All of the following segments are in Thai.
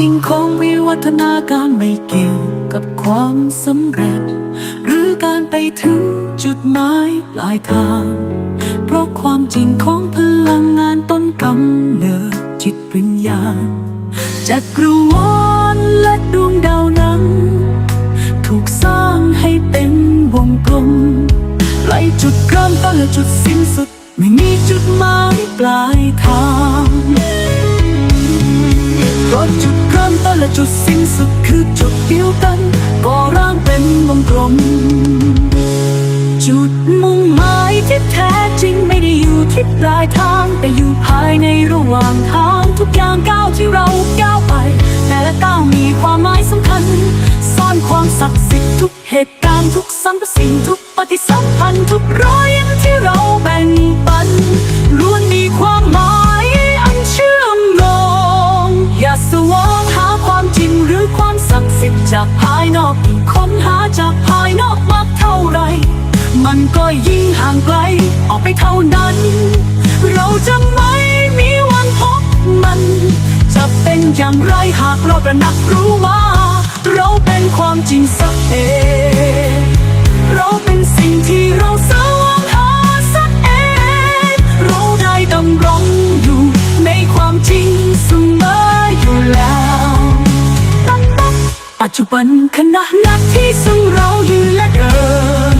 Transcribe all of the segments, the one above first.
จริงของวิวัฒนาการไม่เกี่ยวกับความสำเร็จ หรือการไปถึงจุดหมายปลายทาง เพราะความจริงของพลังงานต้นกำเนิดจิตวิญญาณจักรวาลและดวงดาวนั้น ถูกสร้างให้เป็นวงกลมไล่จุดเริ่มต้นและจุดสิ้นสุด ไม่มีจุดหมายปลายทางเพราะ จุดสิ้นสุดคือจุดเดียวกันก่อร่างเป็นวงกลม จุดมุ่งหมายที่แท้จริงไม่ได้อยู่ที่ปลายทาง แต่อยู่ภายในระหว่างทางทุกอย่างก้าวที่เราก้าวไป แต่ละก้าวมีความหมายสำคัญ ซ่อนความศักดิ์สิทธิ์ทุกเหตุการณ์ทุกสรรพสิ่งทุกปฏิสัมพันธ์ทุกรอยยิ้มที่เรา ค้นหาจากภายนอกมากเท่าไร มันก็ยิ่งห่างไกลออกไปเท่านั้น เราจะไม่มีวันพบมัน จะเป็นอย่างไรหากเราตระหนักรู้ว่า เราเป็นความจริงสักเอง ปัจจุบันขณะนักที่ซึ่งเรายืนและเดิน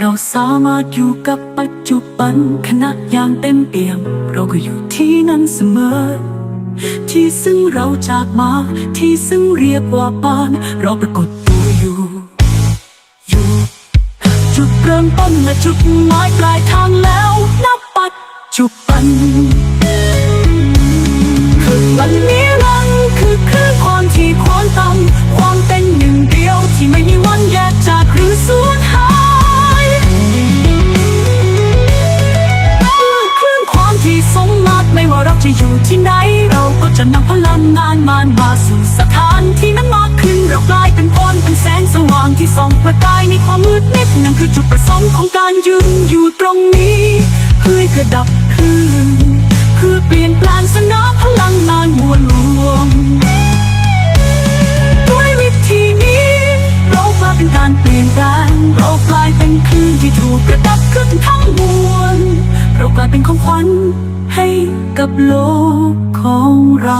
เราสามารถอยู่กับปัจจุบันขณะอย่างเต็มเปี่ยม เราก็อยู่ที่นั้นเสมอ ที่ซึ่งเราจากมา ที่ซึ่งเรียกว่าบ้าน เราปรากฏตัวอยู่ อยู่ จุดเริ่มต้นและจุดหมายปลายทางแล้วนับปัจจุบัน เราจะอยู่ที่ไหน เราก็จะนำพลังงานมานมาสู่สถานที่นั้นมากขึ้น เรากลายเป็นพรเป็นแสงสว่างที่ส่องประกายในความมืดมิดนั่นคือจุดประสงค์ของการยืนอยู่ตรงนี้ เพื่อให้กระดับคืนคือเปลี่ยนแปลงสนามพลังงานมวลรวมด้วยวิธีนี้เรากลายเป็นการเปลี่ยนแปลงเรากลายเป็นคลื่นที่ถูกกระดับขึ้นทั้งมวล เรากลายเป็นของขวัญให้กับโลกของเรา